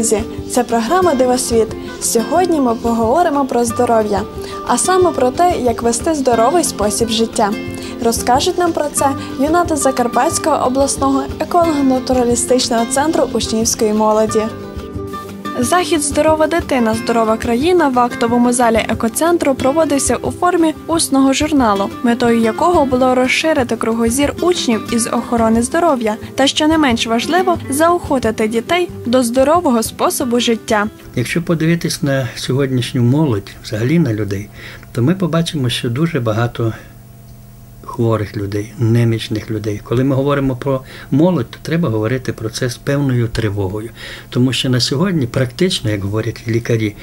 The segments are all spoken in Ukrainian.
Друзі! Це програма Дивосвіт. Сьогодні ми поговоримо про здоров'я, а саме про те, як вести здоровий спосіб життя. Розкажуть нам про це юнати Закарпатського обласного еколого-натуралістичного центру учнівської молоді. Захід Здорова дитина, здорова країна в актовому залі екоцентру проводився у формі усного журналу, метою якого було розширити кругозір учнів із охорони здоров'я та, що не менш важливо, заохотити дітей до здорового способу життя. Якщо подивитись на сьогоднішню молодь, взагалі на людей, то ми побачимо, що дуже багато хворих людей, немічних людей. Коли ми говоримо про молодь, то треба говорити про це з певною тривогою. Тому що на сьогодні практично, як говорять лікарі,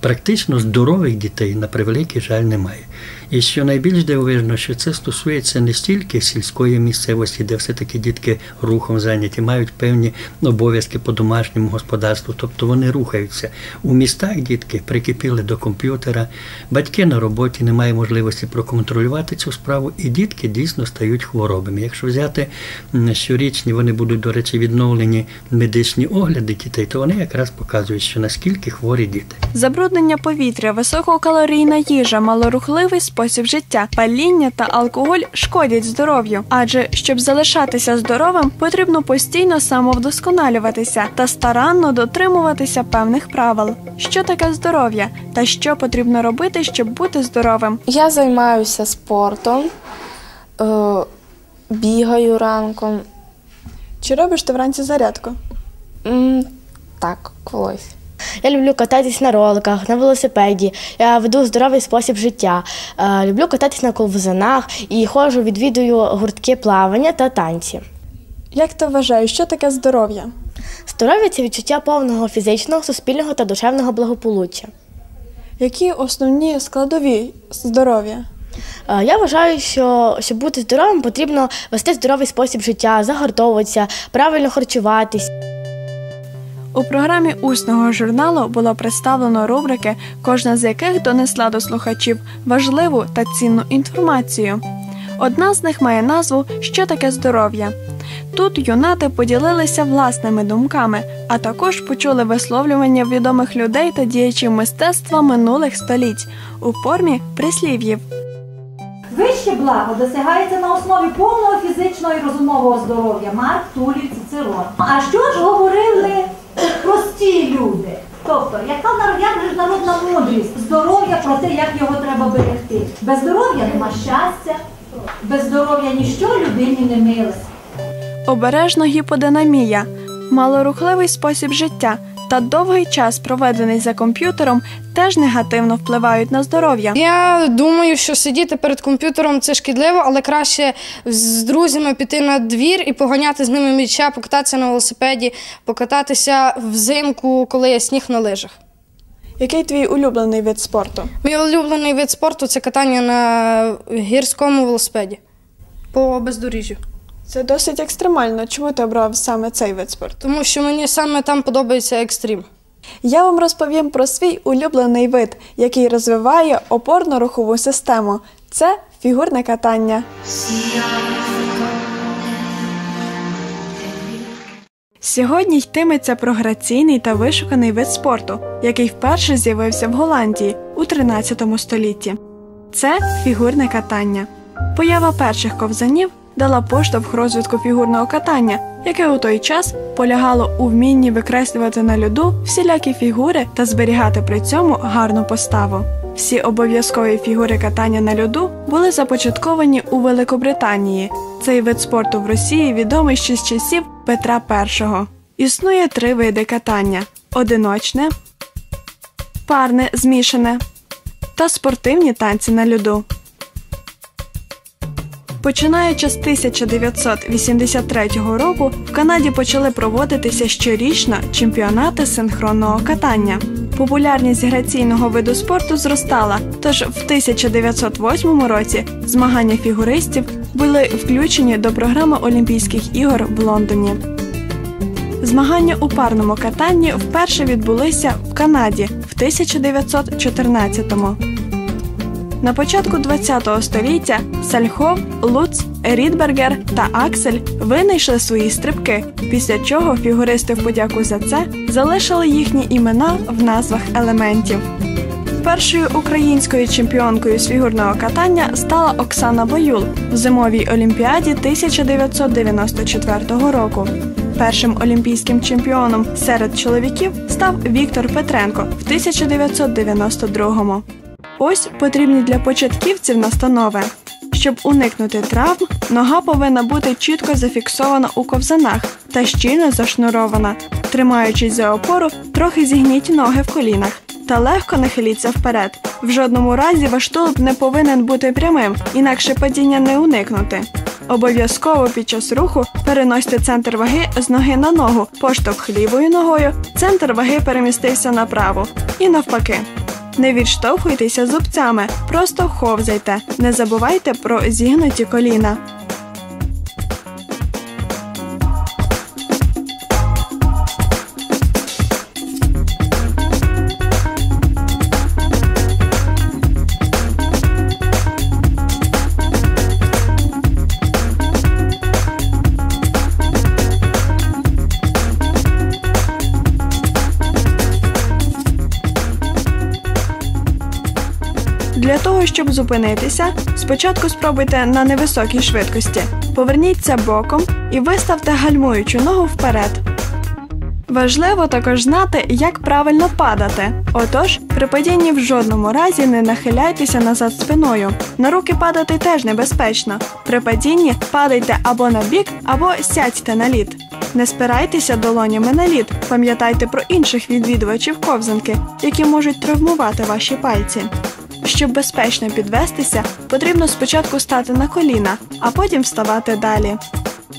практично здорових дітей на превеликий жаль немає. І що найбільш дивовижно, що це стосується не стільки сільської місцевості, де все-таки дітки рухом зайняті, мають певні обов'язки по домашньому господарству, тобто вони рухаються. У містах дітки прикипіли до комп'ютера, батьки на роботі не мають можливості проконтролювати цю справу, і дітки дійсно стають хворобами. Якщо взяти щорічні, вони будуть, до речі, відновлені медичні огляди дітей, то вони якраз показують, що наскільки хворі діти. Забруднення повітря, висококалорійна їжа, малорухливий спосіб життя, паління та алкоголь шкодять здоров'ю. Адже щоб залишатися здоровим, потрібно постійно самовдосконалюватися та старанно дотримуватися певних правил. Що таке здоров'я та що потрібно робити, щоб бути здоровим? Я займаюся спортом, е, бігаю ранком. Чи робиш ти вранці зарядку? Так, колись. Я люблю кататись на роликах, на велосипеді. Я веду здоровий спосіб життя. Е, Люблю кататись на ковзанах і ходжу, відвідую гуртки плавання та танці. Як ти вважаєш, що таке здоров'я? Здоров'я це відчуття повного фізичного, суспільного та душевного благополуччя. Які основні складові здоров'я? Е, Я вважаю, що щоб бути здоровим, потрібно вести здоровий спосіб життя, загартовуватися, правильно харчуватись. У програмі усного журналу було представлено рубрики, кожна з яких донесла до слухачів важливу та цінну інформацію. Одна з них має назву Що таке здоров'я. Тут юнати поділилися власними думками, а також почули висловлювання відомих людей та діячів мистецтва минулих століть у формі прислів'їв. Вище благо досягається на основі повного фізичного і розумового здоров'я Марк, Тулій, Цицерон. А що ж говорили прості люди? Тобто, яка як ж мудрість? Здоров'я про те, як його треба берегти. Без здоров'я нема щастя, без здоров'я ніщо людині не миле. Обережно гіподинамія, малорухливий спосіб життя та довгий час, проведений за комп'ютером, теж негативно впливають на здоров'я. Я думаю, що сидіти перед комп'ютером це шкідливо, але краще з друзями піти на двір і поганяти з ними м'яча, покататися на велосипеді, покататися взимку, коли є сніг на лижах. Який твій улюблений вид спорту? Мій улюблений вид спорту це катання на гірському велосипеді по бездоріжжю. Це досить екстремально. Чому ти обрав саме цей вид спорту? Тому що мені саме там подобається екстрім. Я вам розповім про свій улюблений вид, який розвиває опорно-рухову систему. Це фігурне катання. Сьогодні йтиметься про граційний та вишуканий вид спорту, який вперше з'явився в Голландії у 13 столітті. Це фігурне катання. Поява перших ковзанів дала поштовх розвитку фігурного катання, яке у той час полягало у вмінні викреслювати на льоду всілякі фігури та зберігати при цьому гарну поставу. Всі обов'язкові фігури катання на льоду були започатковані у Великобританії. Цей вид спорту в Росії відомий ще з часів Петра І. Існує три види катання: одиночне, парне змішане та спортивні танці на льоду. Починаючи з 1983 року, в Канаді почали проводитися щорічно чемпіонати синхронного катання. Популярність граційного виду спорту зростала, тож в 1908 році змагання фігуристів були включені до програми Олімпійських ігор в Лондоні. Змагання у парному катанні вперше відбулися в Канаді в 1914-му. На початку ХХ століття Сальхов, Луц, Рідбергер та Аксель винайшли свої стрибки, після чого фігуристи в подяку за це залишили їхні імена в назвах елементів. Першою українською чемпіонкою з фігурного катання стала Оксана Боюл в зимовій олімпіаді 1994 року. Першим олімпійським чемпіоном серед чоловіків став Віктор Петренко в 1992-му. Ось потрібні для початківців настанови. Щоб уникнути травм, нога повинна бути чітко зафіксована у ковзанах та щільно зашнурована. Тримаючись за опору, трохи зігніть ноги в колінах та легко нахиліться вперед. В жодному разі ваш тулуб не повинен бути прямим, інакше падіння не уникнути. Обов'язково під час руху переносьте центр ваги з ноги на ногу, поштовх лівою ногою, центр ваги перемістився направо і навпаки. Не відштовхуйтеся зубцями, просто ховзайте. Не забувайте про зігнуті коліна. Щоб зупинитися, спочатку спробуйте на невисокій швидкості. Поверніться боком і виставте гальмуючу ногу вперед. Важливо також знати, як правильно падати. Отож, при падінні в жодному разі не нахиляйтеся назад спиною. На руки падати теж небезпечно. При падінні падайте або на бік, або сядьте на лід. Не спирайтеся долонями на лід. Пам'ятайте про інших відвідувачів ковзанки, які можуть травмувати ваші пальці. Щоб безпечно підвестися, потрібно спочатку стати на коліна, а потім вставати далі.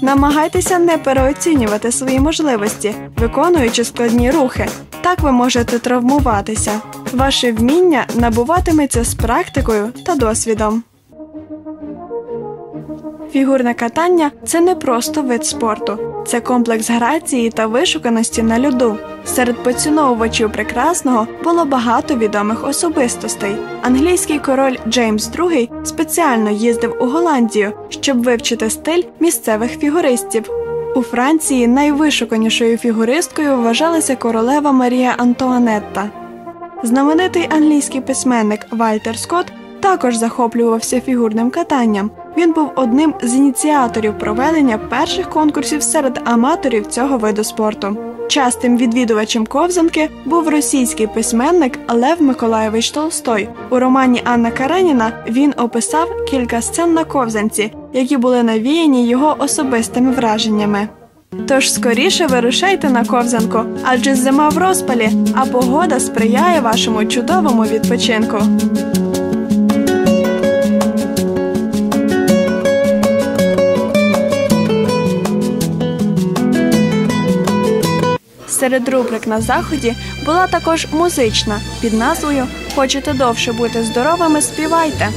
Намагайтеся не переоцінювати свої можливості, виконуючи складні рухи. Так ви можете травмуватися. Ваше вміння набуватиметься з практикою та досвідом. Фігурне катання це не просто вид спорту, це комплекс грації та вишуканості на льоду. Серед поціновувачів прекрасного було багато відомих особистостей. Англійський король Джеймс II спеціально їздив у Голландію, щоб вивчити стиль місцевих фігуристів. У Франції найвишуканішою фігуристкою вважалася королева Марія Антуанетта. Знаменитий англійський письменник Вальтер Скотт також захоплювався фігурним катанням. Він був одним з ініціаторів проведення перших конкурсів серед аматорів цього виду спорту. Частим відвідувачем ковзанки був російський письменник Лев Миколаєвич Толстой. У романі Анна Кареніна він описав кілька сцен на ковзанці, які були навіяні його особистими враженнями. Тож скоріше вирушайте на ковзанку, адже зима в розпалі, а погода сприяє вашому чудовому відпочинку. Серед рубрик на заході була також музична під назвою Хочете довше бути здоровими, співайте.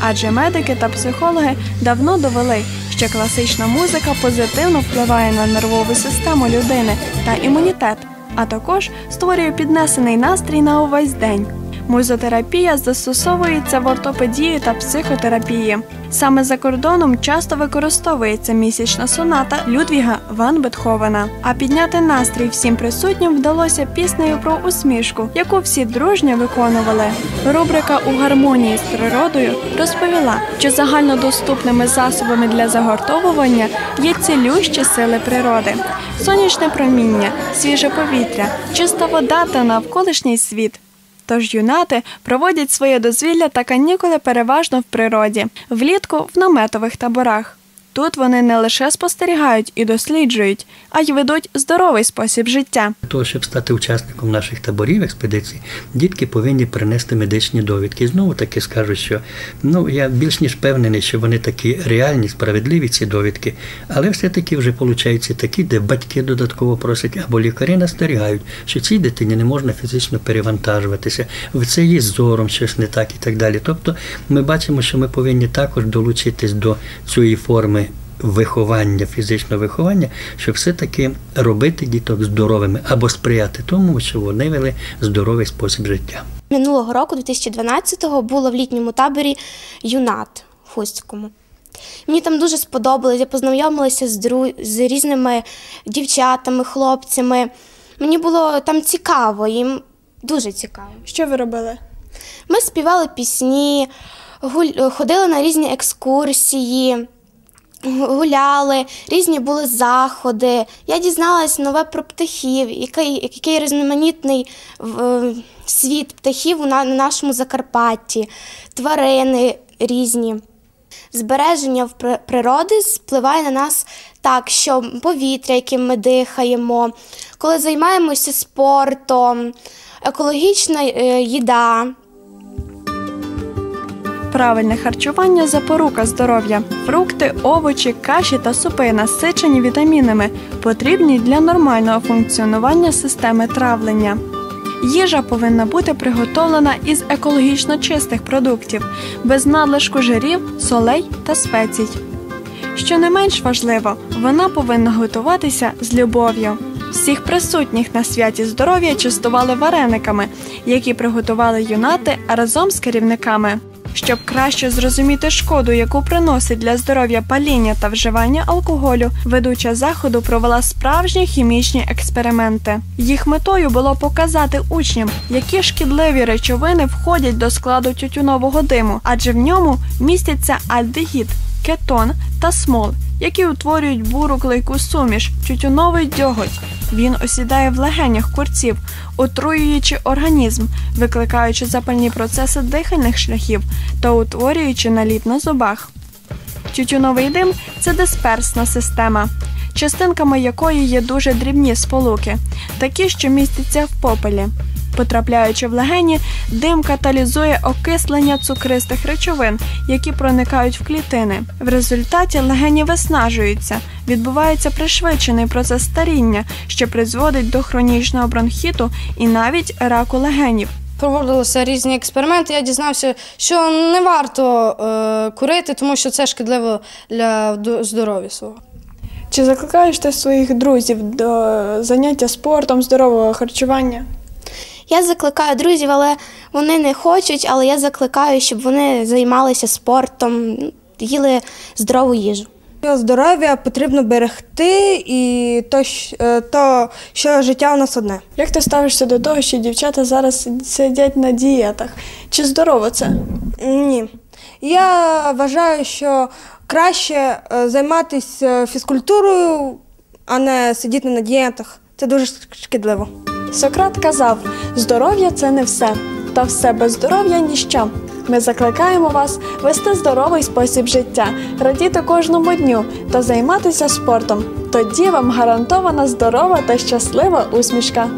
Адже медики та психологи давно довели, що класична музика позитивно впливає на нервову систему людини та імунітет, а також створює піднесений настрій на увесь день. Музотерапія застосовується в ортопедії та психотерапії. Саме за кордоном часто використовується місячна соната Людвіга Ван Бетховена. А підняти настрій всім присутнім вдалося піснею про усмішку, яку всі дружньо виконували. Рубрика у гармонії з природою розповіла, що загальнодоступними засобами для загортовування є цілющі сили природи, сонячне проміння, свіже повітря, чиста вода та навколишній світ. Тож юнати проводять своє дозвілля та канікули переважно в природі, влітку в наметових таборах. Тут вони не лише спостерігають і досліджують, а й ведуть здоровий спосіб життя. Для того, щоб стати учасником наших таборів експедицій, дітки повинні принести медичні довідки. Знову таки скажу, що ну я більш ніж впевнений, що вони такі реальні, справедливі ці довідки, але все-таки вже получаються такі, де батьки додатково просять або лікарі настерігають, що цій дитині не можна фізично перевантажуватися, в це є зором щось не так і так далі. Тобто ми бачимо, що ми повинні також долучитись до цієї форми виховання, фізичного виховання, щоб все-таки робити діток здоровими або сприяти тому, що вони вели здоровий спосіб життя. Минулого року, 2012-го, було в літньому таборі юнат в Хустському. Мені там дуже сподобалось. Я познайомилася з, дру... з різними дівчатами, хлопцями. Мені було там цікаво, їм дуже цікаво. Що ви робили? Ми співали пісні, гуль- ходили на різні екскурсії, гуляли, різні були заходи. Я дізналась нове про птахів, який, який різноманітний світ птахів на, на нашому Закарпатті, тварини різні. Збереження природи впливає на нас так, що повітря, яким ми дихаємо, коли займаємося спортом, екологічна е, їда. Правильне харчування запорука здоров'я. Фрукти, овочі, каші та супи насичені вітамінами, потрібні для нормального функціонування системи травлення. Їжа повинна бути приготовлена із екологічно чистих продуктів, без надлишку жирів, солей та спецій. Що не менш важливо, вона повинна готуватися з любов'ю. Всіх присутніх на святі здоров'я частували варениками, які приготували юнати разом з керівниками. Щоб краще зрозуміти шкоду, яку приносить для здоров'я паління та вживання алкоголю, ведуча заходу провела справжні хімічні експерименти. Їх метою було показати учням, які шкідливі речовини входять до складу тютюнового диму, адже в ньому містяться альдегід, кетон та смол, які утворюють буру клейку суміш, тютюновий дьоготь. Він осідає в легенях курців, отруюючи організм, викликаючи запальні процеси дихальних шляхів та утворюючи наліт на зубах. Тютюновий дим це дисперсна система, частинками якої є дуже дрібні сполуки, такі, що містяться в попелі. Потрапляючи в легені, дим каталізує окислення цукристих речовин, які проникають в клітини. В результаті легені виснажуються, відбувається пришвидшений процес старіння, що призводить до хронічного бронхіту і навіть раку легенів. Проводилися різні експерименти. Я дізнався, що не варто е, курити, тому що це шкідливо для до- здоров'я свого. Чи закликаєш ти своїх друзів до заняття спортом, здорового харчування? Я закликаю друзів, але вони не хочуть, але я закликаю, щоб вони займалися спортом, їли здорову їжу. Здоров'я потрібно берегти і то, е, то, що життя у нас одне. Як ти ставишся до того, що дівчата зараз сидять на дієтах? Чи здорово це? Ні. Я вважаю, що краще е, займатися фізкультурою, а не сидіти на дієтах. Це дуже шкідливо. Сократ казав: здоров'я це не все, та все без здоров'я ніщо. Ми закликаємо вас вести здоровий спосіб життя, радіти кожному дню та займатися спортом. Тоді вам гарантована здорова та щаслива усмішка.